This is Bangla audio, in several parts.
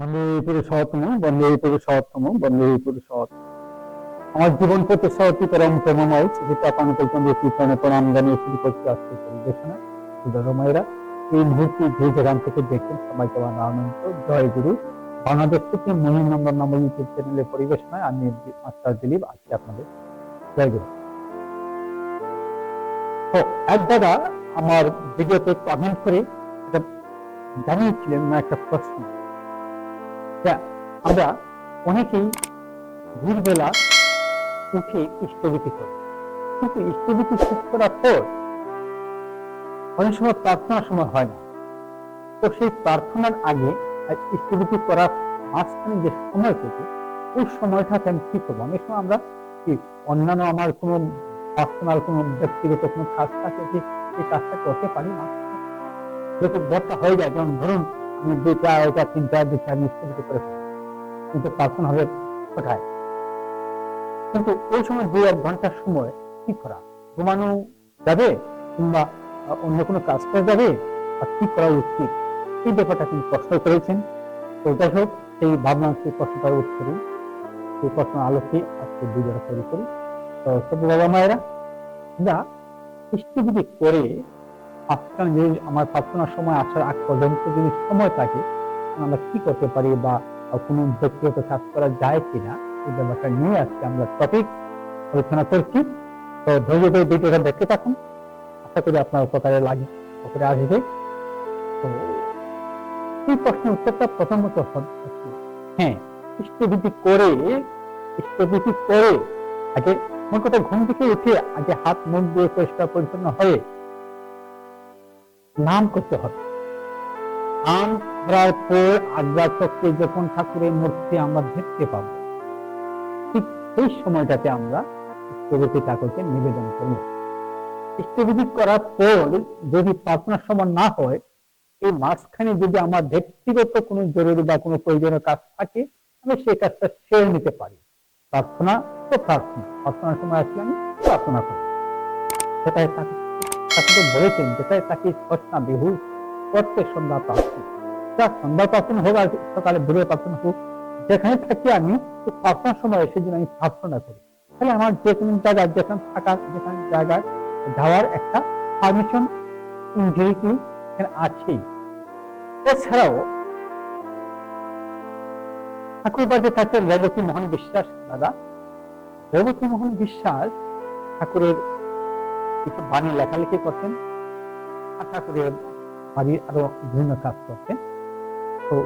বন্দে পুরুষোত্তম বন্দে পুরুষোত্তম বন্দে পুরুষোত্তম আমার জীবন সহতি প্রণাম জানিয়ে শুরু করছি আজকে পরিবেশনা। সুদরময়েরা এই মুহূর্তে যে যেখান থেকে দেখছেন আনন্দ জয় গুরু। বাংলাদেশ থেকে নম্বর নম্বর ইউটিউব চ্যানেলে পরিবেশনায় আমি মাস্টার দিলীপ, আজকে আপনাদের জয় গুরু। তো এক দাদা আমার ভিডিওতে কমেন্ট করে জানিয়েছিলেন একটা প্রশ্ন। আমরা অনেকেই ভোরবেলা উঠে ইষ্টভীতি করি। কিন্তু ইষ্টভীতি শেষ করার পর অনেক সময় প্রার্থনার সময় হয় না। তো সেই প্রার্থনার আগে আর ইষ্টভীতি করার মাঝখানে যে সময় থেকে, ওই সময়টাকে আমি কি করব। অনেক সময় আমরা কি অন্যান্য আমার কোনো পার্সোনাল কোনো ব্যক্তিগত কোনো কাজ থাকে যে এই কাজটা করতে পারি না। যেহেতু বর্তা হয়ে যায়, যেমন ধরুন দুইটা আড়াইটা তিনটা করে কিন্তু প্রার্থনা হবে কোথায়? কিন্তু ওই সময় দু এক ঘণ্টার সময় কি করা? ঘুমানো যাবে কিংবা অন্য কোনো কাজ করা যাবে? আর কি করা উচিত? এই ব্যাপারটা তিনি প্রশ্ন করেছেন। তো যাই হোক, সেই ভাবনা, সেই প্রশ্নটার উত্তরে, সেই প্রশ্ন আলোকে আজকে ভিডিওটা তৈরি করি। তো সব বাবা মায়েরা আমরা ইষ্টবিধি করে আজকাল যদি আমার প্রার্থনার সময় আসার আগ পর্যন্ত যদি সময় থাকে আমরা কি করতে পারি বা কোনো ব্যক্তিগত কাজ করা যায় কিনা, এই ব্যাপারটা নিয়ে আজকে আমরা টপিক আলোচনা করছি। তো ধৈর্য ধরে ভিডিওটা দেখতে থাকুন। আশা করি আপনার উপকারে লাগে, উপকারে আসবে। তো এই প্রশ্নের উত্তরটা প্রথমত হ্যাঁ ইষ্টবিধি করে ইষ্টবিধি করে, আগে মোট কথা ঘুম থেকে উঠে আগে হাত মুখ দিয়ে পরিষ্কার পরিচ্ছন্ন হয়ে নাম করতে হবে। নাম করার পর আগ্রা চক্রে যখন ঠাকুরের মূর্তি আমরা দেখতে পাবো, ঠিক সেই সময়টাতে আমরা ইষ্টবিধি ঠাকুরকে নিবেদন করব। ইষ্টবিধি করার পর যদি প্রার্থনার সময় না হয়, এই মাঝখানে যদি আমার ব্যক্তিগত কোনো জরুরি বা কোনো প্রয়োজনীয় কাজ থাকে, আমি সেই কাজটা সেরে নিতে পারি। প্রার্থনা তো প্রার্থনা। প্রার্থনার সময় আসলে আমি প্রার্থনা করি। সেটাই তাকে তাকে তো বলেছেন যেটাই তাকে সস্তা বেহুশ প্রত্যেক সন্ধ্যা প্রার্থনা যা সন্ধ্যা প্রার্থনা হোক আর সকালে ভোরের প্রার্থনা হোক, যেখানে থাকি আমি, তো প্রার্থনার সময় এসে যদি আমি প্রার্থনা করি। তাহলে আমার যে কোনো জায়গায় যেখানে থাকার যেখানে জায়গায় যাওয়ার একটা পারমিশন ইনজিউরিটি এখানে আছেই। এছাড়াও ঠাকুর বাড়িতে থাকতেন রেবতী মোহন বিশ্বাস দাদা। রেবতী মোহন বিশ্বাস ঠাকুরের কিছু বাণী লেখালেখি করতেন। আর ঠাকুরের বাড়ির আরও বিভিন্ন কাজ করতেন। তো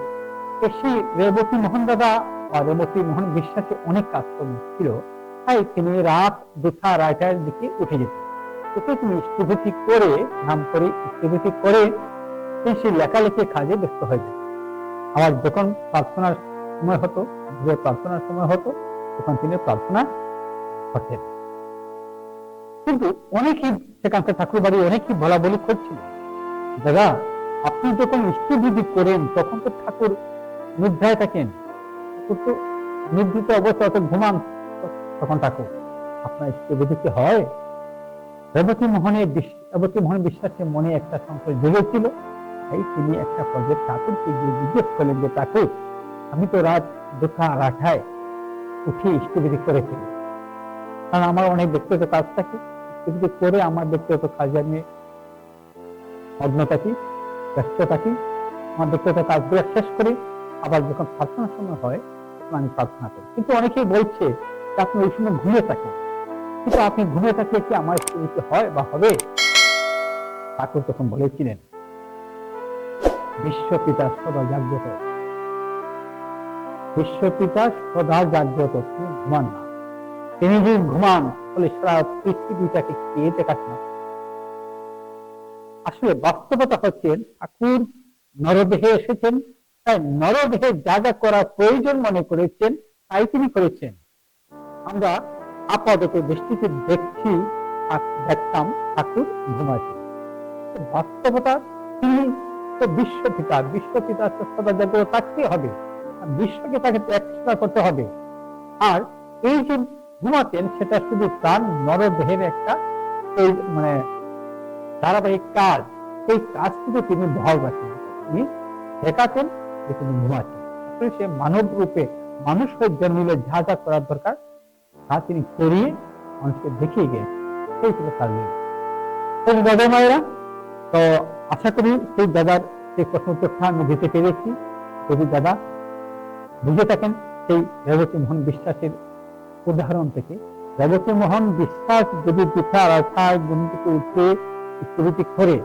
সেই রেবতী মোহন দাদা বা রেবতী মোহন বিশ্বাসে অনেক কাজকর্ম ছিল। তাই তিনি রাত দুটা, আড়াইটার দিকে উঠে যেতেন। উঠে তিনি স্থিতি করে, নাম করে স্থিতি করে তিনি সেই লেখালেখির কাজে ব্যস্ত হয়ে যেতেন। আবার যখন প্রার্থনার সময় হতো প্রার্থনার সময় হতো, তখন তিনি প্রার্থনা করতেন। কিন্তু অনেকেই সেখানকার ঠাকুর বাড়ি অনেকেই বলা বলি করছিল। দাদা, আপনি যখন ইষ্টবৃদ্ধি করেন, তখন তো ঠাকুর নিদ্রায় থাকেন। ঠাকুর তো নিদ্রিত অবস্থা অত ঘুমান তখন ঠাকুর। আপনার ইষ্টবৃদ্ধি কি হয়? রেবতী মোহনের রেবতী মোহন বিশ্বাসের মনে একটা সংশয় জেগেছিল। তাই তিনি একটা পর্যায়ে ঠাকুরকে গিয়ে জিজ্ঞেস করলেন যে, ঠাকুর, আমি তো রাত দুটা আড়াটায় উঠে ইষ্টবিধি করে ফেলি কারণ আমার অনেক ব্যক্তিগত কাজ থাকে। ইষ্টবিধি করে আমার ব্যক্তিগত কাজে আমি মগ্ন থাকি, ব্যস্ত থাকি। আমার ব্যক্তিগত কাজগুলো শেষ করি। আবার যখন প্রার্থনার সময় হয়, তখন আমি প্রার্থনা করি। কিন্তু অনেকেই বলছে যে আপনি ওই সময় ঘুমিয়ে থাকেন। কিন্তু আপনি ঘুমিয়ে থাকলে কি আমার ইষ্টবিধি হয় বা হবে? ঠাকুর তখন বলেছিলেন, বিশ্বপিতা সদা জাগ্রত। বিশ্বপিতা সদা জাগ্রত ঘুমান না। তিনি যদি ঘুমান তাহলে সারা পৃথিবীটাকে দেখাশোনা করবে? আসলে বাস্তবতা হচ্ছে, ঠাকুর নরদেহে এসেছেন, তাই নরদেহে যা যা করা প্রয়োজন মনে করেছেন, তাই তিনি করেছেন। আমরা আপাতত দৃষ্টিতে দেখছি দেখতাম ঠাকুর ঘুমাচ্ছেন বাস্তবতা তিনি তো বিশ্বপিতা বিশ্বপিতা সদা জাগ্রত থাকতে হবে। বিশ্বকে তাকে প্রতিষ্ঠা করতে হবে। আর এই যে ঘুমাতেন, সেটা শুধু তার নরদেহের একটা এই মানে ধারাবাহিক কাজ। সেই কাজটুকু তিনি বহাল রাখেন তিনি দেখাতেন যে তিনি করে সে মানব রূপে মানুষ হয়ে জন্মিলে যা যা করার দরকার, তা তিনি করিয়ে মানুষকে দেখিয়ে গিয়েছেন সেই ছিল তার লীলা তো দাদা মায়েরা, তো আশা করি সেই দাদার সেই প্রশ্ন উত্তরটা আমি দিতে পেরেছি। যদি দাদা বুঝে থাকেন সেই রেবতী মোহন বিশ্বাসের উদাহরণ থেকে রেবতী মোহন বিশ্বাস যদি আশায় ঘুম থেকে উঠে স্থিতি করে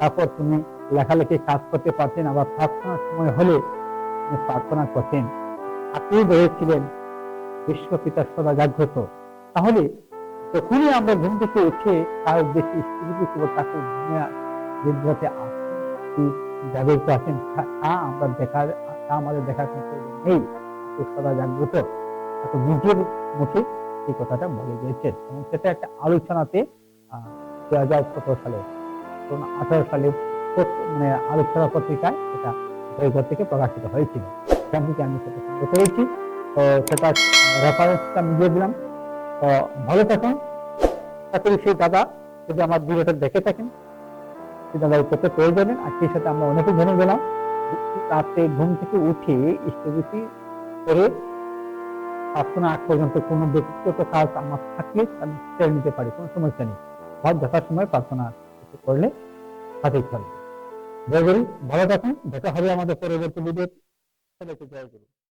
তারপর তুমি লেখালেখি কাজ করতে পারতেন, আবার প্রার্থনার সময় হলে তিনি প্রার্থনা করতেন। আপনি রয়েছিলেন বিশ্বপিতা সদা জাগ্রত। তাহলে যখনই আমরা ঘুম থেকে উঠে, তার উদ্দেশ্যে স্থিতি করব তাকে আসি জাগরিত আছেন, তা- আমরা দেখার, তা আমাদের দেখার নেই। সদা জাগ্রত। এত নিজের মুখে এই কথাটা বলে গিয়েছেন এবং সেটা একটা আলোচনাতে দু হাজার সতেরো সালে আঠারো সালে মানে আলোচনা পত্রিকায় সেটা বইঘর থেকে প্রকাশিত হয়েছিল। সেখান আমি সেটা সংগ্রহ করেছি। তো সেটা রেফারেন্সটা আমি দিয়ে দিলাম। তো ভালো থাকুন। করি সেই দাদা যদি আমার ভিডিওটা দেখে থাকেন, সেই দাদা উত্তরটা পেয়ে যাবেন আর সেই সাথে আমরা অনেকে জেনে গেলাম। রাতে ঘুম থেকে উঠে ইষ্টভূতি করে প্রার্থনা আগ পর্যন্ত কোনো ব্যক্তিগত কাজ আমার থাকলে আমি সেরে নিতে পারি, কোনো সমস্যা নেই। বা যথাসময় প্রার্থনা করলে সঠিক হবে ভালো থাকুন, দেখা হবে আমাদের পরবর্তী ভিডিও সবাইকে জয়